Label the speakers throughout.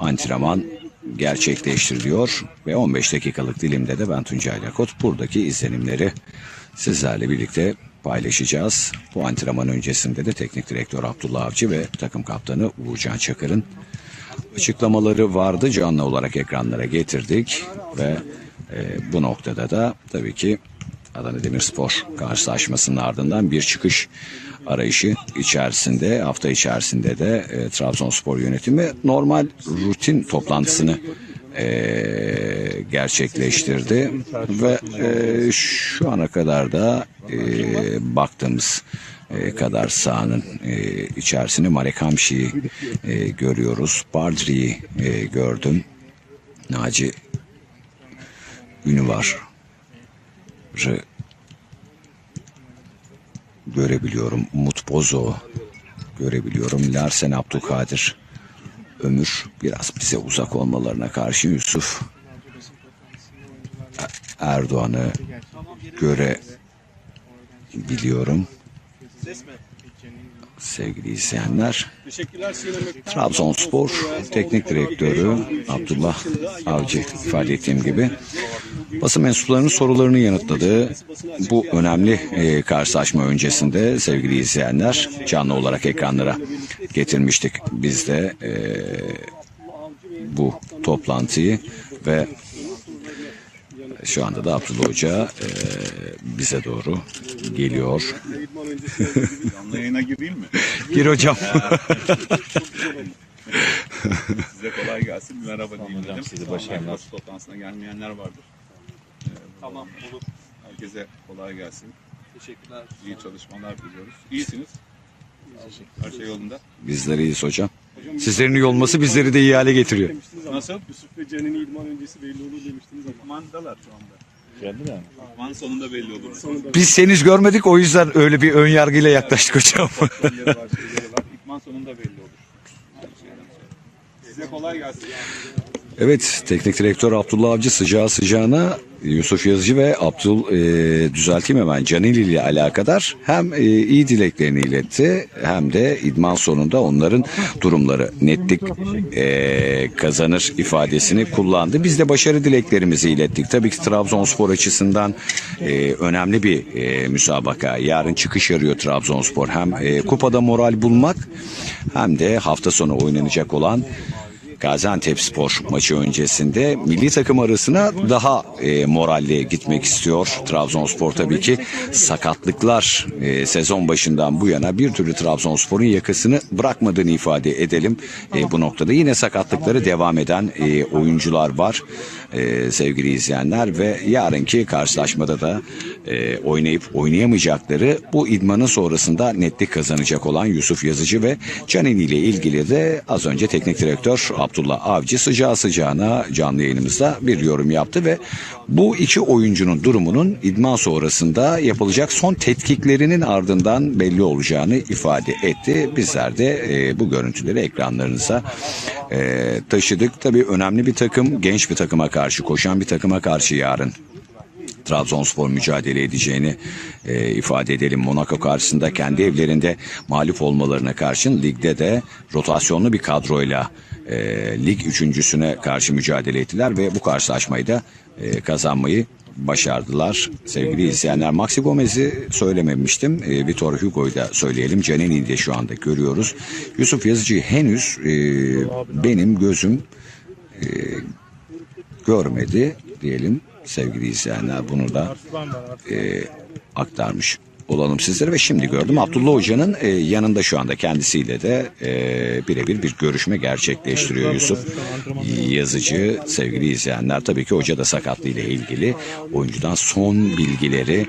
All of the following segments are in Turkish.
Speaker 1: antrenman gerçekleştiriliyor ve 15 dakikalık dilimde de ben Tuncay Lakot buradaki izlenimleri sizlerle birlikte paylaşacağız. Bu antrenman öncesinde de teknik direktör Abdullah Avcı ve takım kaptanı Uğurcan Çakır'ın açıklamaları vardı. Canlı olarak ekranlara getirdik ve e, bu noktada da tabii ki Adana Demirspor karşılaşmasının ardından bir çıkış arayışı içerisinde hafta içerisinde de e, Trabzonspor yönetimi normal rutin toplantısını e, gerçekleştirdi ve e, şu ana kadar da e, baktığımız e, kadar sahanın e, içerisinde Marek Hamşi'yi e, görüyoruz. Bardri'yi e, gördüm. Naci Ünüvar görebiliyorum. Umut Bozo görebiliyorum. Larsen Abdülkadir Ömür biraz bize uzak olmalarına karşı Yusuf Erdoğan'ı görebiliyorum. Sevgili izleyenler, Trabzonspor Teknik Direktörü Abdullah Avcı ifade ettiğim gibi basın mensuplarının sorularını yanıtladı. Bu önemli e, karşılaşma öncesinde sevgili izleyenler canlı olarak ekranlara getirmiştik. Biz de e, bu toplantıyı ve şu anda da Abdullah Hoca e, bize doğru geliyor.
Speaker 2: Canlı yayına gireyim mi?
Speaker 1: Gir hocam.
Speaker 2: Size kolay gelsin. Merhaba diyeyim
Speaker 3: hocam,
Speaker 2: Tamam,
Speaker 3: başarılar.
Speaker 2: toplantısına gelmeyenler vardır. Ee, tamam olur. Herkese kolay gelsin.
Speaker 4: Teşekkürler.
Speaker 2: İyi çalışmalar diliyoruz. İyisiniz. Her şey yolunda.
Speaker 1: Bizler iyiyiz hocam. Sizlerin iyi olması bizleri de iyi hale getiriyor.
Speaker 2: Nasıl?
Speaker 4: Yusuf ve Can'ın idman öncesi belli olur demiştiniz ama.
Speaker 2: İdmandalar şu anda.
Speaker 3: Geldi mi?
Speaker 2: İdman sonunda belli olur.
Speaker 4: Sonunda
Speaker 1: Biz henüz görmedik o yüzden öyle bir ön yargıyla yaklaştık hocam.
Speaker 2: İdman sonunda belli olur. Size kolay gelsin.
Speaker 1: Evet, teknik direktör Abdullah Avcı sıcağı sıcağına Yusuf Yazıcı ve Abdul e, düzelteyim hemen Canil ile alakadar hem e, iyi dileklerini iletti hem de idman sonunda onların durumları netlik e, kazanır ifadesini kullandı. Biz de başarı dileklerimizi ilettik. Tabii ki Trabzonspor açısından e, önemli bir e, müsabaka. Yarın çıkış arıyor Trabzonspor. Hem e, kupada moral bulmak hem de hafta sonu oynanacak olan Gaziantep Spor maçı öncesinde milli takım arasına daha e, moralli gitmek istiyor. Trabzonspor tabii ki sakatlıklar e, sezon başından bu yana bir türlü Trabzonspor'un yakasını bırakmadığını ifade edelim. E, bu noktada yine sakatlıkları devam eden e, oyuncular var e, sevgili izleyenler ve yarınki karşılaşmada da e, oynayıp oynayamayacakları bu idmanın sonrasında netlik kazanacak olan Yusuf Yazıcı ve Canini ile ilgili de az önce teknik direktör Abdullah Avcı sıcağı sıcağına canlı yayınımızda bir yorum yaptı ve bu iki oyuncunun durumunun idman sonrasında yapılacak son tetkiklerinin ardından belli olacağını ifade etti. Bizler de e, bu görüntüleri ekranlarınıza e, taşıdık. Tabii önemli bir takım, genç bir takıma karşı, koşan bir takıma karşı yarın Trabzonspor mücadele edeceğini e, ifade edelim. Monaco karşısında kendi evlerinde mağlup olmalarına karşın ligde de rotasyonlu bir kadroyla e, lig üçüncüsüne karşı mücadele ettiler ve bu karşılaşmayı da e, kazanmayı başardılar. Sevgili izleyenler Maxi Gomez'i söylememiştim. E, Vitor Hugo'yu da söyleyelim. Canini'yi de şu anda görüyoruz. Yusuf Yazıcı henüz e, benim gözüm e, görmedi diyelim sevgili izleyenler. Bunu da e, aktarmış olalım sizlere ve şimdi gördüm Abdullah Hoca'nın e, yanında şu anda kendisiyle de e, birebir bir görüşme gerçekleştiriyor Yusuf yazıcı sevgili izleyenler tabii ki hoca da sakatlığı ile ilgili oyuncudan son bilgileri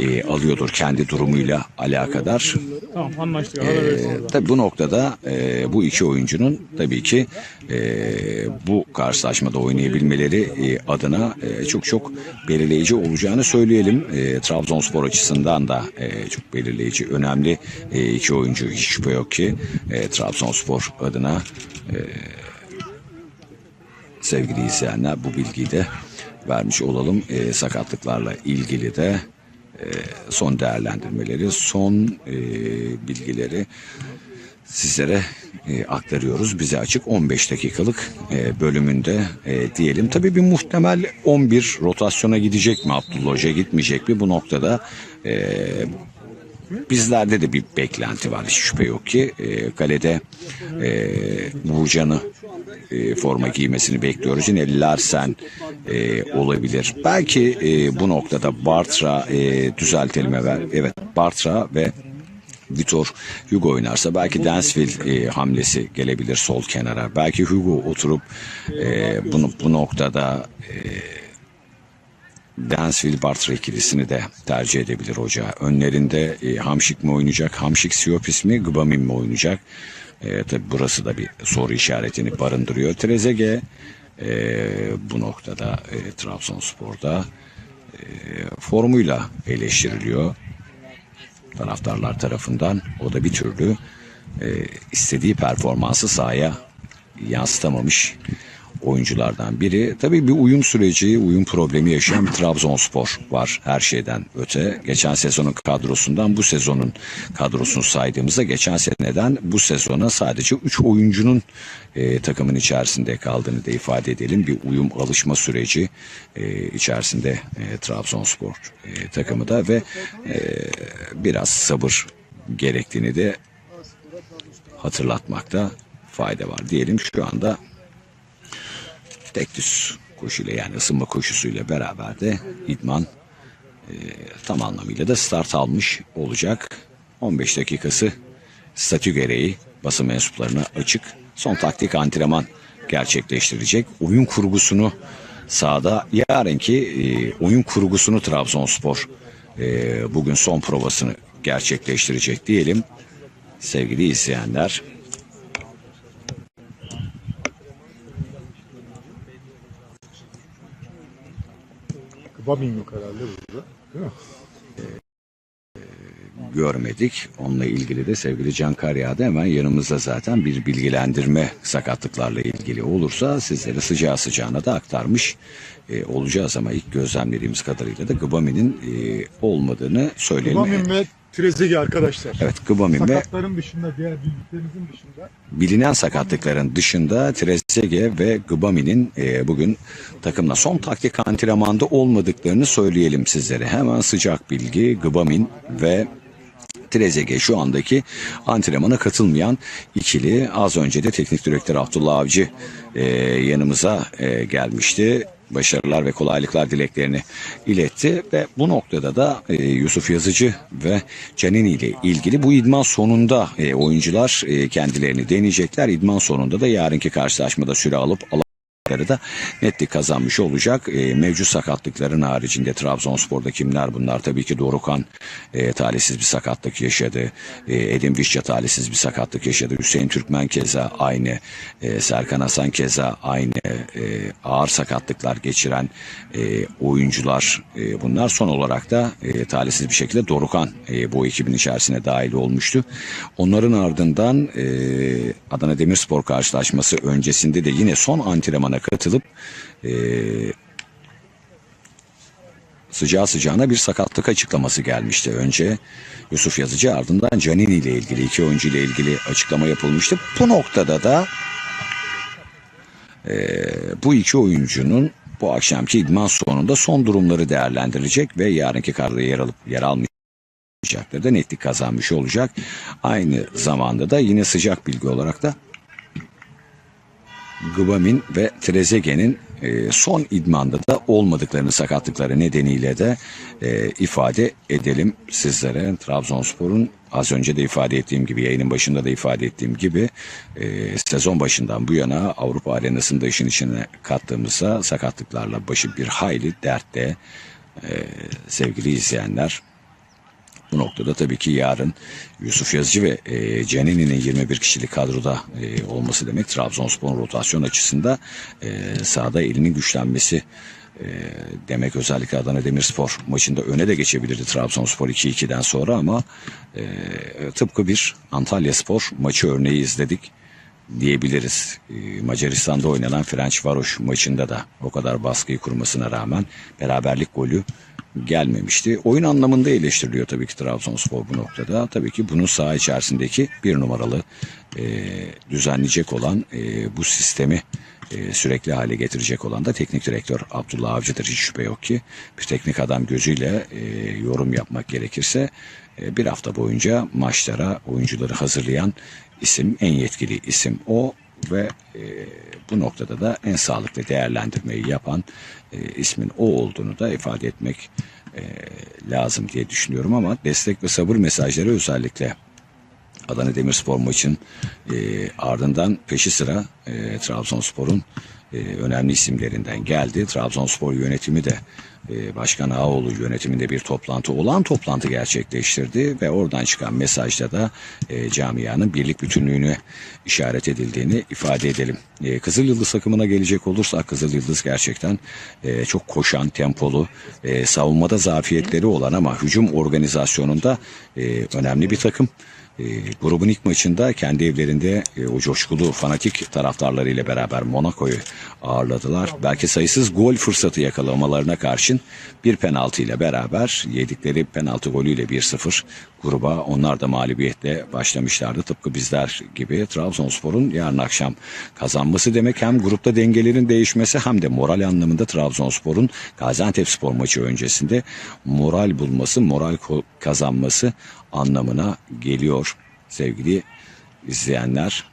Speaker 1: e, alıyordur kendi durumuyla alakadar
Speaker 5: Tamam anlaştık.
Speaker 1: ee, tabii bu noktada e, bu iki oyuncunun tabii ki e, bu karşılaşmada oynayabilmeleri e, adına e, çok çok belirleyici olacağını söyleyelim. E, Trabzonspor açısından da e, çok belirleyici, önemli e, iki oyuncu hiç şüphe yok ki e, Trabzonspor adına e, sevgili izleyenler bu bilgiyi de vermiş olalım. E, sakatlıklarla ilgili de e, son değerlendirmeleri, son e, bilgileri sizlere e, aktarıyoruz. Bize açık 15 dakikalık e, bölümünde e, diyelim. Tabii bir muhtemel 11 rotasyona gidecek mi Abdullah Hoca gitmeyecek mi bu noktada e, bizlerde de bir beklenti var hiç şüphe yok ki e, kalede e, Burcan'ı e, forma giymesini bekliyoruz. Yine Larsen e, olabilir. Belki e, bu noktada Bartra e, düzeltelim evet. Evet Bartra ve Vitor Hugo oynarsa belki Dansville e, hamlesi gelebilir sol kenara. Belki Hugo oturup e, bunu bu noktada e, Dansville Bartra ikilisini de tercih edebilir hoca. Önlerinde e, Hamşik mi oynayacak? Hamşik Siopis mi? Gbamin mi oynayacak? E, tabi burası da bir soru işaretini barındırıyor. Trezeguet e, bu noktada e, Trabzonspor'da e, formuyla eleştiriliyor taraftarlar tarafından. O da bir türlü e, istediği performansı sahaya yansıtamamış oyunculardan biri. Tabii bir uyum süreci, uyum problemi yaşayan bir Trabzonspor var her şeyden öte. Geçen sezonun kadrosundan bu sezonun kadrosunu saydığımızda geçen seneden bu sezona sadece 3 oyuncunun e, takımın içerisinde kaldığını da ifade edelim. Bir uyum alışma süreci e, içerisinde e, Trabzonspor e, takımı da ve e, biraz sabır gerektiğini de hatırlatmakta fayda var diyelim. Şu anda tek düz koşuyla yani ısınma koşusuyla beraber de idman e, tam anlamıyla da start almış olacak. 15 dakikası statü gereği basın mensuplarına açık. Son taktik antrenman gerçekleştirecek. Oyun kurgusunu sahada yarınki e, oyun kurgusunu Trabzonspor e, bugün son provasını gerçekleştirecek diyelim. Sevgili izleyenler
Speaker 3: Babin yok herhalde burada. Değil mi?
Speaker 1: görmedik. Onunla ilgili de sevgili Can Karya'da hemen yanımızda zaten bir bilgilendirme sakatlıklarla ilgili olursa sizlere sıcağı sıcağına da aktarmış e, olacağız ama ilk gözlemlediğimiz kadarıyla da Gbamin'in e, olmadığını söyleyelim.
Speaker 3: Babin ve Trezeguet arkadaşlar.
Speaker 1: Evet Gbamin ve
Speaker 3: Sakatların dışında diğer bildiklerimizin dışında
Speaker 1: bilinen sakatlıkların dışında Trezeguet ve Gbamin'in e, bugün takımla son taktik antrenmanda olmadıklarını söyleyelim sizlere. Hemen sıcak bilgi Gbamin ve Trezeguet şu andaki antrenmana katılmayan ikili. Az önce de teknik direktör Abdullah Avcı e, yanımıza e, gelmişti. Başarılar ve kolaylıklar dileklerini iletti ve bu noktada da e, Yusuf Yazıcı ve Canini ile ilgili bu idman sonunda e, oyuncular e, kendilerini deneyecekler. İdman sonunda da yarınki karşılaşmada süre alıp da netlik kazanmış olacak. E, mevcut sakatlıkların haricinde Trabzonspor'da kimler bunlar? Tabii ki Dorukan e, talihsiz bir sakatlık yaşadı. E, Edin Vişça talihsiz bir sakatlık yaşadı. Hüseyin Türkmen keza aynı. E, Serkan Hasan keza aynı. E, ağır sakatlıklar geçiren e, oyuncular e, bunlar. Son olarak da e, talihsiz bir şekilde Dorukan e, bu ekibin içerisine dahil olmuştu. Onların ardından e, Adana Demirspor karşılaşması öncesinde de yine son antrenmana katılıp e, sıcağı sıcağına bir sakatlık açıklaması gelmişti. Önce Yusuf Yazıcı ardından Canini ile ilgili iki oyuncu ile ilgili açıklama yapılmıştı. Bu noktada da e, bu iki oyuncunun bu akşamki idman sonunda son durumları değerlendirecek ve yarınki karda yer alıp yer almayacakları da netlik kazanmış olacak. Aynı zamanda da yine sıcak bilgi olarak da Gbamin ve Trezeguet'in e, son idmanda da olmadıklarını sakatlıkları nedeniyle de e, ifade edelim sizlere. Trabzonspor'un az önce de ifade ettiğim gibi yayının başında da ifade ettiğim gibi e, sezon başından bu yana Avrupa arenasında işin içine kattığımızda sakatlıklarla başı bir hayli dertte e, sevgili izleyenler. Bu noktada tabii ki yarın Yusuf Yazıcı ve e, Canini'nin 21 kişilik kadroda e, olması demek Trabzonspor'un rotasyon açısında e, sahada elinin güçlenmesi e, demek özellikle Adana Demirspor maçında öne de geçebilirdi Trabzonspor 2-2'den sonra ama e, tıpkı bir Antalya Spor maçı örneği izledik. Diyebiliriz. E, Macaristan'da oynanan Ferencvaros maçında da o kadar baskıyı kurmasına rağmen beraberlik golü gelmemişti. Oyun anlamında eleştiriliyor tabii ki Trabzonspor bu noktada. Tabii ki bunun saha içerisindeki bir numaralı e, düzenleyecek olan e, bu sistemi e, sürekli hale getirecek olan da teknik direktör Abdullah Avcı'dır. Hiç şüphe yok ki bir teknik adam gözüyle e, yorum yapmak gerekirse e, bir hafta boyunca maçlara oyuncuları hazırlayan isim en yetkili isim o ve e, bu noktada da en sağlıklı değerlendirmeyi yapan e, ismin o olduğunu da ifade etmek e, lazım diye düşünüyorum ama destek ve sabır mesajları özellikle Adana Demirspor maçın e, ardından peşi sıra e, Trabzonspor'un e, önemli isimlerinden geldi. Trabzonspor yönetimi de Başkan Ağoğlu yönetiminde bir toplantı olan toplantı gerçekleştirdi ve oradan çıkan mesajda da e, camianın birlik bütünlüğüne işaret edildiğini ifade edelim. E, Kızıl Yıldız takımına gelecek olursak Kızıl Yıldız gerçekten e, çok koşan, tempolu, e, savunmada zafiyetleri olan ama hücum organizasyonunda e, önemli bir takım. E, grubun ilk maçında kendi evlerinde e, o coşkulu fanatik taraftarlarıyla beraber Monaco'yu ağırladılar. Belki sayısız gol fırsatı yakalamalarına karşın bir penaltı ile beraber yedikleri penaltı golüyle 1-0 gruba onlar da mağlubiyetle başlamışlardı. Tıpkı bizler gibi Trabzonspor'un yarın akşam kazanması demek hem grupta dengelerin değişmesi hem de moral anlamında Trabzonspor'un Gaziantepspor maçı öncesinde moral bulması, moral kazanması anlamına geliyor sevgili izleyenler.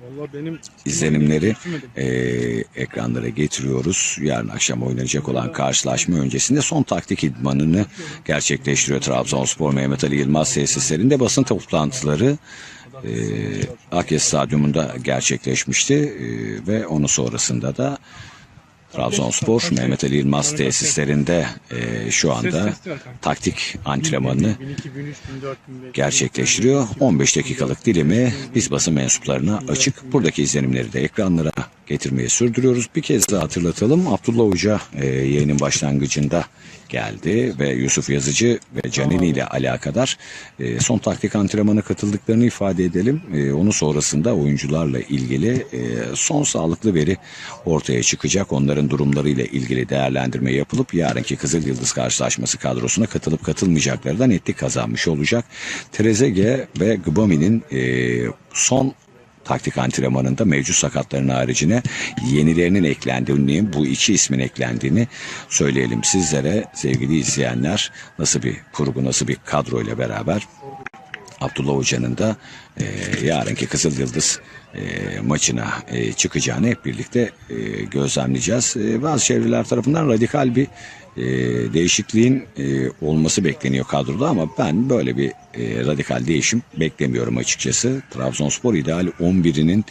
Speaker 4: Valla benim
Speaker 1: izlenimleri e, ekranlara getiriyoruz. Yarın akşam oynanacak olan karşılaşma öncesinde son taktik idmanını gerçekleştiriyor Trabzonspor Mehmet Ali Yılmaz tesislerinde basın toplantıları e, Akyes Stadyumunda gerçekleşmişti e, ve onun sonrasında da Trabzonspor Mehmet Ali Yılmaz tesislerinde e, şu anda taktik antrenmanını
Speaker 3: 1002, 1003, 1004, 1005.
Speaker 1: gerçekleştiriyor. 15 dakikalık dilimi biz basın mensuplarına açık. Buradaki izlenimleri de ekranlara getirmeye sürdürüyoruz. Bir kez daha hatırlatalım. Abdullah Hoca e, yayının başlangıcında geldi ve Yusuf Yazıcı ve Canini ile alakadar e, son taktik antrenmana katıldıklarını ifade edelim. E, onun sonrasında oyuncularla ilgili e, son sağlıklı veri ortaya çıkacak. Onların durumlarıyla ilgili değerlendirme yapılıp yarınki Kızıl Yıldız karşılaşması kadrosuna katılıp katılmayacakları da netlik kazanmış olacak. Trezege ve Gbami'nin e, son taktik antrenmanında mevcut sakatların haricine yenilerinin eklendiğini, bu iki ismin eklendiğini söyleyelim sizlere sevgili izleyenler. Nasıl bir kurgu, nasıl bir kadro ile beraber Abdullah Hoca'nın da e, yarınki Kızıl Yıldız e, maçına e, çıkacağını hep birlikte e, gözlemleyeceğiz. E, bazı çevreler tarafından radikal bir e, değişikliğin e, olması bekleniyor kadroda ama ben böyle bir e, radikal değişim beklemiyorum açıkçası. Trabzonspor ideal 11'inin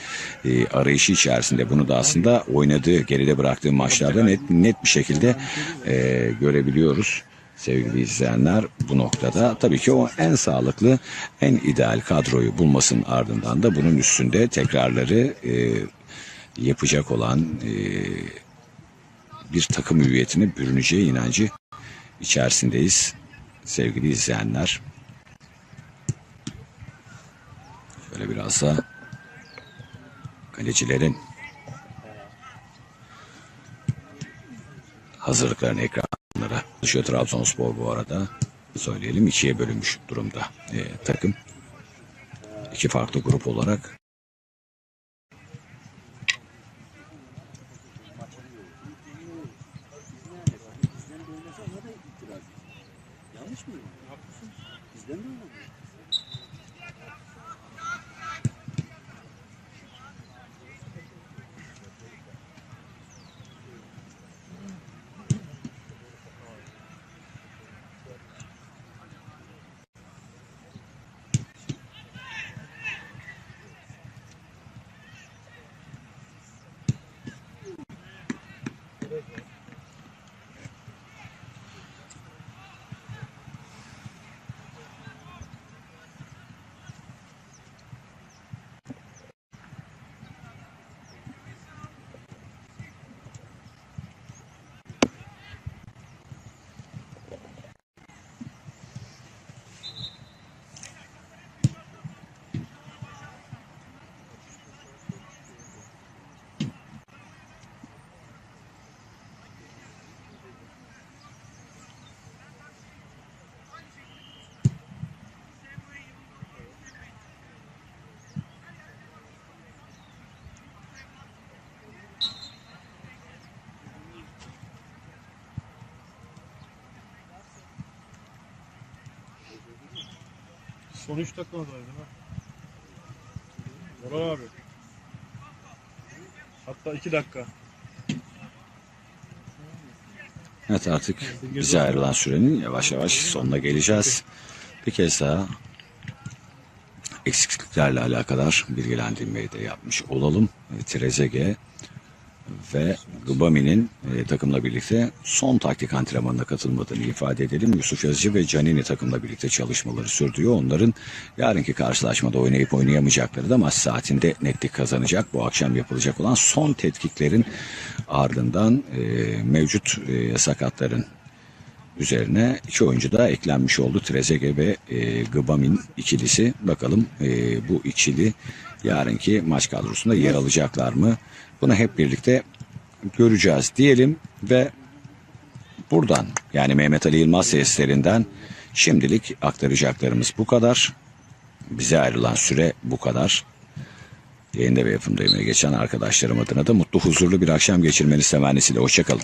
Speaker 1: e, arayışı içerisinde bunu da aslında oynadığı, geride bıraktığı maçlarda net net bir şekilde e, görebiliyoruz sevgili izleyenler bu noktada tabii ki o en sağlıklı en ideal kadroyu bulmasının ardından da bunun üstünde tekrarları e, yapacak olan e, bir takım hüviyetine bürüneceği inancı içerisindeyiz sevgili izleyenler. Şöyle biraz da kalecilerin hazırlıklarını ekranlara taşıyor Trabzonspor bu arada. Söyleyelim ikiye bölünmüş durumda e, takım. İki farklı grup olarak
Speaker 4: son 3 dakikamız vardı ha. Orhan abi. Hatta 2 dakika.
Speaker 1: Evet artık bize ayrılan sürenin yavaş yavaş sonuna geleceğiz. Bir kez daha eksikliklerle alakadar bilgilendirmeyi de yapmış olalım. E, Trezeguet ve Gbami'nin e, takımla birlikte son taktik antrenmanına katılmadığını ifade edelim. Yusuf Yazıcı ve Canini takımla birlikte çalışmaları sürdürüyor. Onların yarınki karşılaşmada oynayıp oynayamayacakları da maç saatinde netlik kazanacak. Bu akşam yapılacak olan son tetkiklerin ardından e, mevcut e, sakatların üzerine iki oyuncu da eklenmiş oldu. Trezeguet ve e, Gbamin ikilisi. Bakalım e, bu ikili yarınki maç kadrosunda yer alacaklar mı? Bunu hep birlikte göreceğiz diyelim ve buradan yani Mehmet Ali Yılmaz seslerinden şimdilik aktaracaklarımız bu kadar. Bize ayrılan süre bu kadar. Yayında ve yapımda geçen arkadaşlarım adına da mutlu huzurlu bir akşam geçirmeniz temennisiyle. Hoşçakalın.